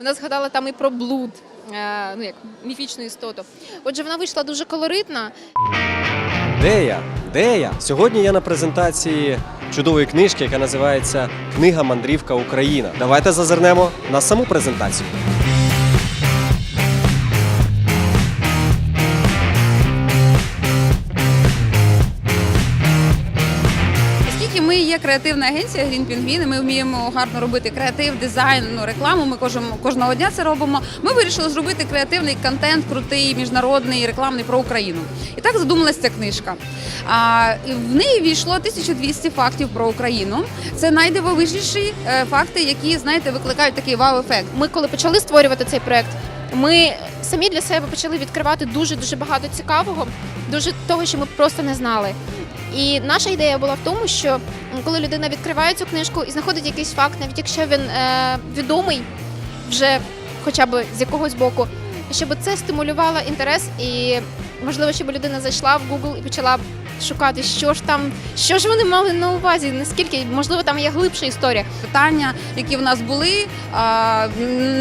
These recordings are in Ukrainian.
Вона згадала там і про блуд, е, ну як міфічну істоту. Отже, вона вийшла дуже колоритна. Де я? Де я? Сьогодні я на презентації чудової книжки, яка називається Книга Мандрівка Україна. Давайте зазирнемо на саму презентацію. Креативна агенція Green Penguin, ми вміємо гарно робити креатив, дизайн, ну, рекламу. Ми кожного, кожного дня це робимо. Ми вирішили зробити креативний контент, крутий, міжнародний, рекламний про Україну. І так задумалася ця книжка. А, в неї війшло 1200 фактів про Україну. Це найдивовижніші е, факти, які знаєте, викликають такий вау-ефект. Ми коли почали створювати цей проект, ми самі для себе почали відкривати дуже дуже багато цікавого, дуже того, що ми просто не знали. І наша ідея була в тому, що коли людина відкриває цю книжку і знаходить якийсь факт, навіть якщо він е, відомий вже хоча б з якогось боку, щоб це стимулювало інтерес і можливо, щоб людина зайшла в Google і почала шукати, що ж там, що ж вони мали на увазі, наскільки можливо там є глибша історія. питання, які в нас були,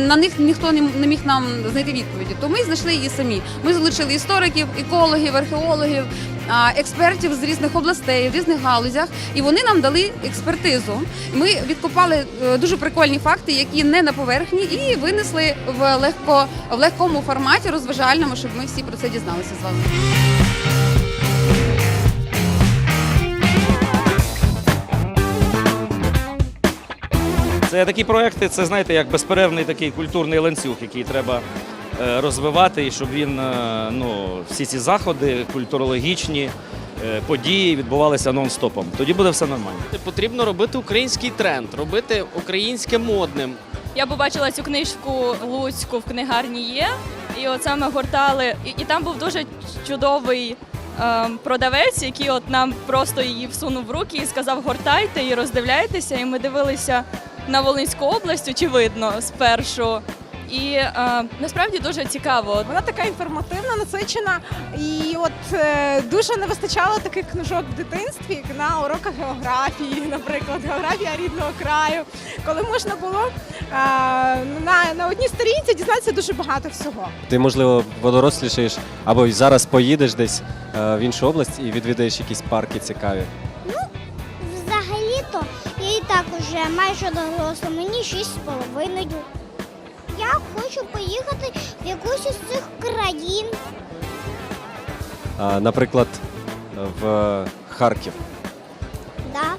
на них ніхто не не міг нам знайти відповіді. То ми знайшли її самі. Ми залучили істориків, екологів, археологів, експертів з різних областей, в різних галузях, і вони нам дали експертизу. Ми відкопали е, дуже прикольні факти, які не на поверхні, і винесли в легко в легкому форматі, розважальному, щоб ми всі про це дізналися з вами. Це такі проекти, це знаєте, як безперервний такий культурний ланцюг, який треба е, розвивати, і щоб він е, ну, всі ці заходи культурологічні. е, Події відбувалися нон-стопом. Тоді буде все нормально. Потрібно робити український тренд, робити українське модним. Я побачила цю книжку Луцьку в книгарні є, і от саме гортали. І, і там був дуже чудовий ем, продавець, який от нам просто її всунув в руки і сказав: гортайте і роздивляйтеся. І ми дивилися на Волинську область, очевидно, спершу. І е, насправді дуже цікаво. Вона така інформативна, насичена, і от дуже не вистачало таких книжок в дитинстві, як на уроках географії, наприклад, географія рідного краю, коли можна було е, на, на одній сторінці дізнатися дуже багато всього. Ти, можливо, водорослішаєш або й зараз поїдеш десь е, в іншу область і відвідаєш якісь парки цікаві. Ну, Взагалі-то я і так уже майже доросла, мені шість з половиною. Я хочу поїхати в якусь із цих країн. А, Наприклад, в Харків. Да.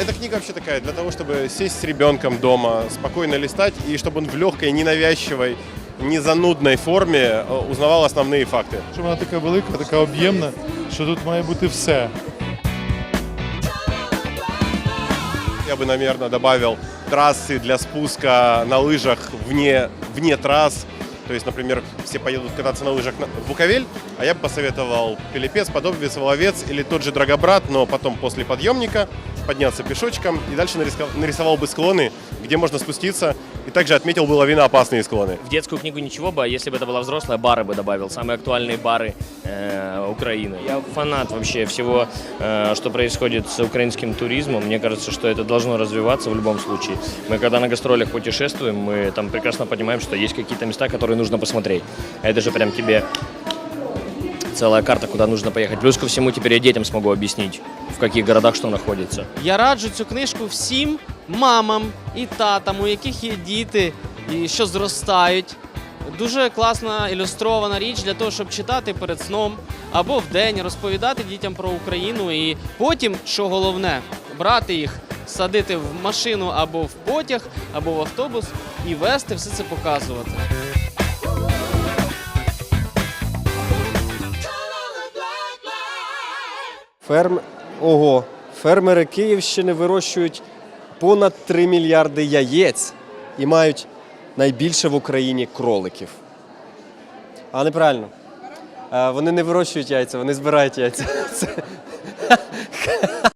Эта книга вообще такая для того, чтобы сесть с ребенком дома, спокойно листать, и чтобы он в легкой, ненавязчивой, не занудной форме э, узнавал основные факты. що вона така велика, така об'ємна, що тут має бути все. Я бы, наверное, добавил трассы для спуска на лыжах вне, вне трасс. То есть, например, все поедут кататься на лыжах в Буковель, а я бы посоветовал Пелепец, Подобовец, Воловец или тот же Драгобрат, но потом после подъемника подняться пешочком и дальше нарисовал бы склоны, где можно спуститься, и также отметил бы лавиноопасные склоны. В детскую книгу ничего бы, а если бы это была взрослая, бары бы добавил, самые актуальные бары э, Украины. Я фанат вообще всего, э, что происходит с украинским туризмом. Мне кажется, что это должно развиваться в любом случае. Мы когда на гастролях путешествуем, мы там прекрасно понимаем, что есть какие-то места, которые нужно посмотреть. А это же прям тебе целая карта, куда нужно поехать. Плюс ко всему теперь я детям смогу объяснить, в каких городах что находится. Я раджу цю книжку всім мамам і татам, у яких є діти і що зростають. Дуже класна ілюстрована річ для того, щоб читати перед сном або вдень, розповідати дітям про Україну і потім, що головне, брати їх, садити в машину або в потяг, або в автобус і вести все це показувати. Ферм... Ого, фермери Київщини вирощують понад 3 мільярди яєць і мають найбільше в Україні кроликів. А неправильно. Е, Вони не вирощують яйця, вони збирають яйця.